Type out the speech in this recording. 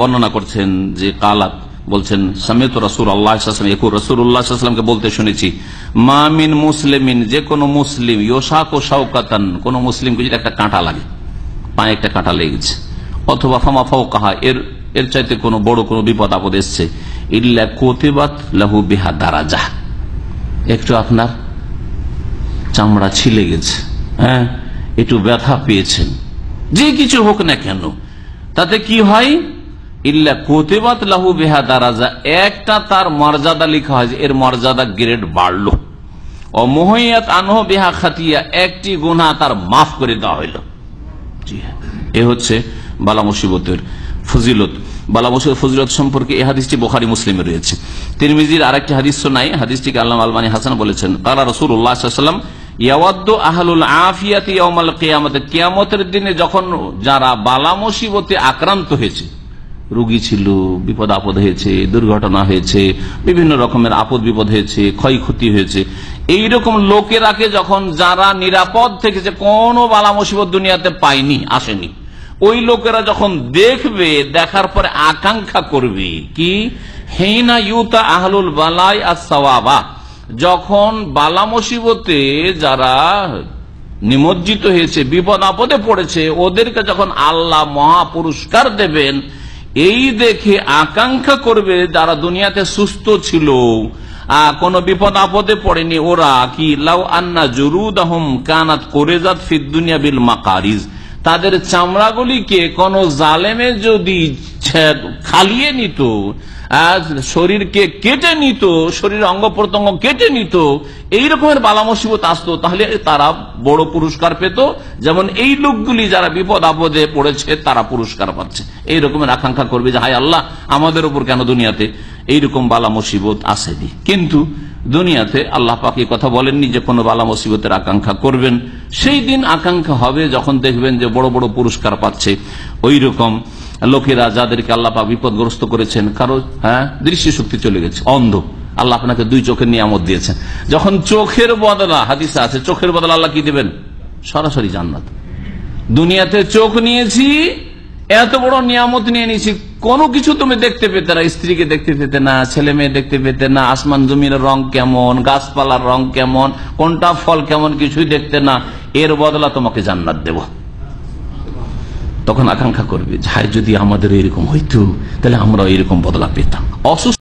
বর্ণনা করছেন যে কালাত বলছেন, সামিত রসুল আল্লাহ একু রসুল বলতে শুনেছি মামিন মুসলিমিন, যে কোনো মুসলিম ইয়োসাক ও শাউকাতান কোন মুসলিমকে যদি একটা কাঁটা লাগে, পায়ে একটা কাঁটা লেগেছে অথবা ফামা ফাও কাহা এর এর চাইতে কোনো বড় কোনো বিপদ আপদ এসছে, ইল্লা কোতেবাত লাহু বিহা দারাজা। একটু আপনার চামড়া ছিলে গেছে হ্যাঁ একটু ব্যথা পেয়েছেন, যে কিছু হোক না কেন তাতে কি হয়? ইল্লা কোতেবাত লাহু বেহা দারাজা। একটা তার মর্যাদা লেখা হয় এর মর্যাদা গ্রেড বাড়লো। অমহিয়াত আনহ বেহা খাতিয়া, একটি গুণা তার মাফ করে দেওয়া হইল। হ্যাঁ এ হচ্ছে বালা মুসিবতের ফজিলত। বালা মুসিবত ফজিলত সম্পর্কে এই হাদিসটি বোখারি, মুসলিমে রয়েছে। তিরমিজির আরেকটি হাদিস নাই হাদিসটিকে আল্লাহ আলমানি হাসান বলেছেন, কালা রসুল উল্লাহাম ইয়াওয়াদ্দ আহলুল আফিয়াতি ইয়াউমাল কিয়ামতে, কিয়ামতের দিনে যখন যারা বালা মুসিবতে আক্রান্ত হয়েছে, রুগী ছিল বিপদ আপদ হয়েছে, দুর্ঘটনা হয়েছে, বিভিন্ন রকমের আপদ বিপদ হয়েছে, ক্ষয়ক্ষতি হয়েছে, এইরকম লোকেরাকে যখন যারা নিরাপদ থেকেছে, কোনো বালা মুসিবত দুনিয়াতে পায়নি, আসেনি, ওই লোকেরা যখন দেখবে, দেখার পরে আকাঙ্ক্ষা করবে, কি? হেইনা ইউতা আহলুল বালাই আর সওয়াবা যখন বালা মুসিবতে যারা নিমজ্জিত হয়েছে, বিপদ আপদে পড়েছে, ওদেরকে যখন আল্লাহ মহা পুরস্কার দেবেন, এই দেখে আকাঙ্ক্ষা করবে যারা দুনিয়াতে সুস্থ ছিল কোন বিপদ আপদে পড়েনি, ওরা কি, লাউ আন্না জরুদ আহম কানাত করে যাত ফির দুনিয়া বিল মাকারিজ। তাদের চামড়াগুলিকে কোন জালেমে যদি খালিয়ে নিত। শরীরকে কেটে নিত শরীর অঙ্গ প্রত্যঙ্গ কেটে নিত। এই রকমের বালা মুসিবত আসতো, তাহলে তারা বড় পুরস্কার পেত। যেমন এই লোকগুলি যারা বিপদ আপদে পড়েছে, তারা পুরস্কার পাচ্ছে। এই রকমের আকাঙ্ক্ষা করবে যে হাই আল্লাহ, আমাদের উপর কেন দুনিয়াতে এইরকম বালা মুসিবত আসেনি। কিন্তু দুনিয়াতে আল্লাহ পাকে কথা বলেননি যে কোনো বালা মুসিবতের আকাঙ্ক্ষা করবেন। সেই দিন আকাঙ্ক্ষা হবে যখন দেখবেন যে বড় বড় পুরস্কার পাচ্ছে। ওই রকম লোকেরা যাদেরকে আল্লাহ পাক বিপদগ্রস্ত করেছেন, কারও হ্যাঁ দৃষ্টিশক্তি চলে গেছে, অন্ধ। আল্লাহ আপনাকে দুই চোখের নিয়ামত দিয়েছেন। যখন চোখের বদলা, হাদিসে আছে, চোখের বদলা আল্লাহ কি দেবেন? সরাসরি জান্নাত। দুনিয়াতে চোখ নিয়েছি এত বড় নিয়ামত নিয়ে নিয়েছি কোনো কিছু তুমি দেখতে পেতে না, স্ত্রীকে দেখতে পেতে না, ছেলে মেয়ে দেখতে পেতে না, আসমান জমির রং কেমন, গাছপালার রং কেমন, কোনটা ফল কেমন কিছুই দেখতে না, এর বদলা তোমাকে জান্নাত দেব। তখন আকাঙ্ক্ষা করবে যাই যদি আমাদের এরকম হইতো, তাহলে আমরা এরকম বদলা পেতাম। অসুস্থ